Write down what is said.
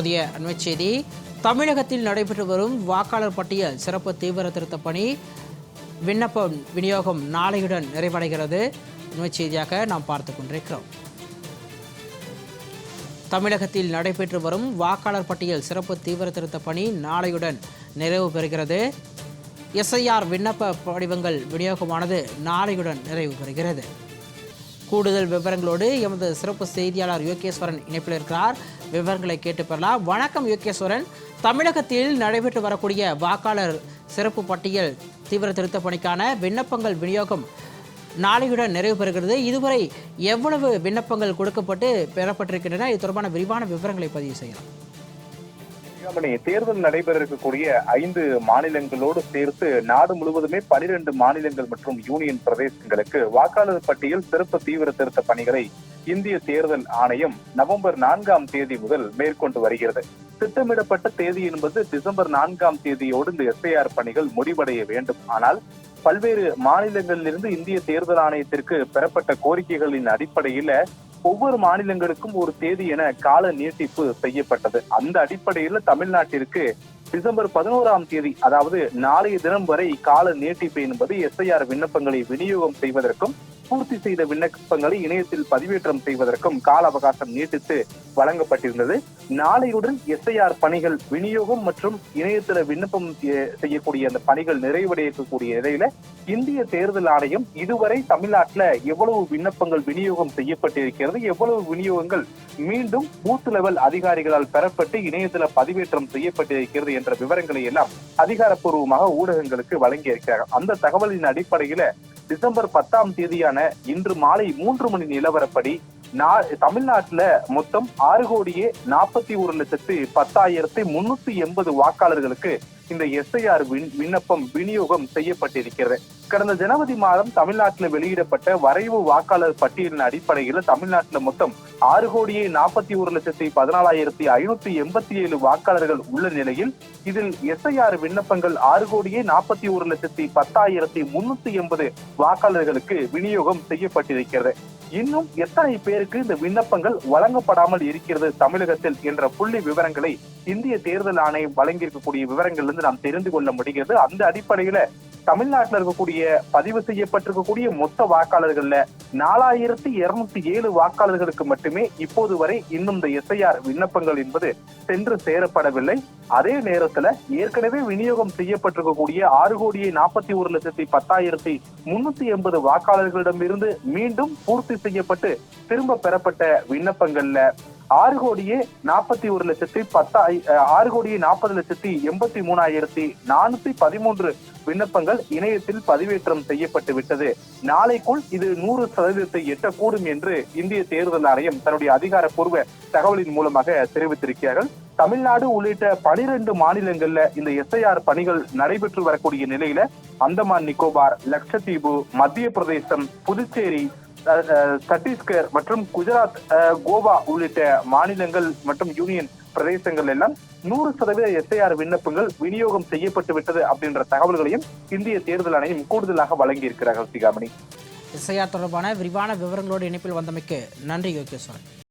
புதிய அண்மை செய்தி. தமிழகத்தில் நடைபெற்று வரும் வாக்காளர் பட்டியல் சிறப்பு தீவிர திருத்த பணி விண்ணப்ப விநியோகம் நாளையுடன் நிறைவடைகிறது. அண்மை செய்தியாக நாம் பார்த்து கொண்டிருக்கிறோம். தமிழகத்தில் நடைபெற்று வரும் வாக்காளர் பட்டியல் சிறப்பு தீவிர திருத்த பணி நாளையுடன் நிறைவு பெறுகிறது. எஸ்ஐஆர் விண்ணப்ப படிவங்கள் விநியோகமானது நாளையுடன் நிறைவு பெறுகிறது. கூடுதல் விவரங்களோடு எமது சிறப்பு செய்தியாளர் யோகேஸ்வரன் இணைப்பில் இருக்கிறார். விவரங்களை கேட்டு பெறலாம். வணக்கம் யோகேஸ்வரன். தமிழகத்தில் நடைபெற்று வரக்கூடிய வாக்காளர் சிறப்பு பட்டியல் தீவிர திருத்த பணிக்கான விண்ணப்பங்கள் விநியோகம் நாளையுடன் நிறைவு பெறுகிறது. இதுவரை எவ்வளவு விண்ணப்பங்கள் கொடுக்கப்பட்டு பெறப்பட்டிருக்கின்றன? இது தொடர்பான விரிவான விவரங்களை பதிவு செய்யலாம். சிகாமணி தேர்தல் நடைபெற இருக்கக்கூடிய ஐந்து மாநிலங்களோடு சேர்த்து நாடு முழுவதுமே பனிரெண்டு மாநிலங்கள் மற்றும் யூனியன் பிரதேசங்களுக்கு வாக்காளர் பட்டியல் சிறப்பு தீவிர திருத்த பணிகளை இந்திய தேர்தல் ஆணையம் நவம்பர் நான்காம் தேதி முதல் மேற்கொண்டு வருகிறது. திட்டமிடப்பட்ட தேதி என்பது டிசம்பர் நான்காம் தேதியோடு இந்த எஸ்ஐஆர் பணிகள் முடிவடைய வேண்டும். ஆனால் பல்வேறு மாநிலங்களிலிருந்து இந்திய தேர்தல் ஆணையத்திற்கு பெறப்பட்ட கோரிக்கைகளின் அடிப்படையில ஒவ்வொரு மாநிலங்களுக்கும் ஒரு தேதி என கால நீட்டிப்பு செய்யப்பட்டது. அந்த அடிப்படையில் தமிழ்நாட்டிற்கு டிசம்பர் பதினோராம் தேதி அதாவது நாளைய தினம் வரை கால நீட்டிப்பு என்பது எஸ்ஐஆர் விண்ணப்பங்களை விநியோகம் செய்வதற்கும் பூர்த்தி செய்த விண்ணப்பங்களை இணையத்தில் பதிவேற்றம் செய்வதற்கும் கால அவகாசம் நீட்டித்து வழங்கப்பட்டிருந்தது. நாளையுடன் எஸ்ஐஆர் பணிகள் விநியோகம் மற்றும் இணையத்தில் விண்ணப்பம் செய்யக்கூடிய அந்த பணிகள் நிறைவடையக்கூடிய நிலையில இந்திய தேர்தல் ஆணையம் இதுவரை தமிழ்நாட்டுல எவ்வளவு விண்ணப்பங்கள் விநியோகம் செய்யப்பட்டிருக்கிறது எவ்வளவு விநியோகங்கள் மீண்டும் பூத் லெவல் அதிகாரிகளால் பெறப்பட்டு இணையத்துல பதிவேற்றம் செய்யப்பட்டிருக்கிறது என்ற விவரங்களை எல்லாம் அதிகாரப்பூர்வமாக ஊடகங்களுக்கு வழங்கி இருக்கிறார்கள் அந்த தகவலின் அடிப்படையில டிசம்பர் பத்தாம் தேதியான இன்று மாலை மூன்று மணி நிலவரப்படி நா- தமிழ்நாட்டுல மொத்தம் ஆறு கோடியே நாற்பத்தி ஒரு லட்சத்து பத்தாயிரத்தி முன்னூத்தி எண்பது வாக்காளர்களுக்கு இந்த எஸ்ஐஆர் விண்ணப்பம் விநியோகம் செய்யப்பட்டிருக்கிறது. கடந்த ஜனவரி மாதம் தமிழ்நாட்டில் வெளியிடப்பட்ட வரைவு வாக்காளர் பட்டியலின் அடிப்படையில் தமிழ்நாட்டில் மொத்தம் ஆறு கோடியே நாற்பத்தி ஒரு லட்சத்தி பதினாலாயிரத்தி ஐநூத்தி எண்பத்தி ஏழு வாக்காளர்கள் உள்ள நிலையில் இதில் எஸ்ஐஆர் விண்ணப்பங்கள் ஆறு கோடியே நாற்பத்தி ஒரு லட்சத்தி பத்தாயிரத்தி முன்னூத்தி எண்பது வாக்காளர்களுக்கு விநியோகம் செய்யப்பட்டிருக்கிறது. இன்னும் எத்தனை பேருக்கு இந்த விண்ணப்பங்கள் வழங்கப்படாமல் இருக்கிறது தமிழகத்தில் என்ற புள்ளி விவரங்களை இந்திய தேர்தல் ஆணையம் வழங்கியிருக்கக்கூடிய விவரங்கள்ல நாம் தெரிந்து கொள்ள முடிகிறது. அந்த அடிப்படையில தமிழ்நாட்டில் இருக்கக்கூடிய பதிவு செய்யப்பட்டிருக்கக்கூடிய மொத்த வாக்காளர்கள்ல நாலாயிரத்தி இருநூத்தி ஏழு வாக்காளர்களுக்கு மட்டுமே இப்போது வரை இன்னும் இந்த எஸ்ஐஆர் விண்ணப்பங்கள் என்பது சென்று சேரப்படவில்லை. அதே நேரத்துல ஏற்கனவே விநியோகம் செய்யப்பட்டிருக்கக்கூடிய ஆறு கோடியே நாற்பத்தி ஒரு லட்சத்தி பத்தாயிரத்தி முன்னூத்தி எண்பது வாக்காளர்களிடமிருந்து மீண்டும் பூர்த்தி செய்யப்பட்டு திரும்ப பெறப்பட்ட விண்ணப்பங்கள்ல ஆறு கோடியே நாற்பத்தி ஒரு லட்சத்தி பத்தாய் ஆறு கோடியே நாற்பது லட்சத்தி எண்பத்தி மூணாயிரத்தி நானூத்தி பதிமூன்று விண்ணப்பங்கள் இணையத்தில் பதிவேற்றம் செய்யப்பட்டு விட்டது. நாளைக்குள் இது நூறு சதவீதத்தை எட்டக்கூடும் என்று இந்திய தேர்தல் ஆணையம் தன்னுடைய அதிகாரப்பூர்வ தகவலின் மூலமாக தெரிவித்திருக்கிறார்கள். தமிழ்நாடு உள்ளிட்ட பனிரெண்டு மாநிலங்கள்ல இந்த எஸ்ஐஆர் பணிகள் நடைபெற்று வரக்கூடிய நிலையில அந்தமான் நிக்கோபார் லட்சத்தீவு மத்திய பிரதேசம் புதுச்சேரி சத்தீஸ்கர் மற்றும் குஜராத் கோவா உள்ளிட்ட மாநிலங்கள் மற்றும் யூனியன் பிரதேசங்கள் எல்லாம் நூறு சதவீத எஸ்ஐஆர் விண்ணப்பங்கள் விநியோகம் செய்யப்பட்டு விட்டது அப்படின்ற தகவல்களையும் இந்திய தேர்தல் ஆணையம் கூடுதலாக வழங்கி இருக்கிறார்கள் சிகாமணி. எஸ்ஐஆர் தொடர்பான விரிவான விவரங்களோடு இணைப்பில் வந்தமைக்கு நன்றி யோகேஸ்வரன்.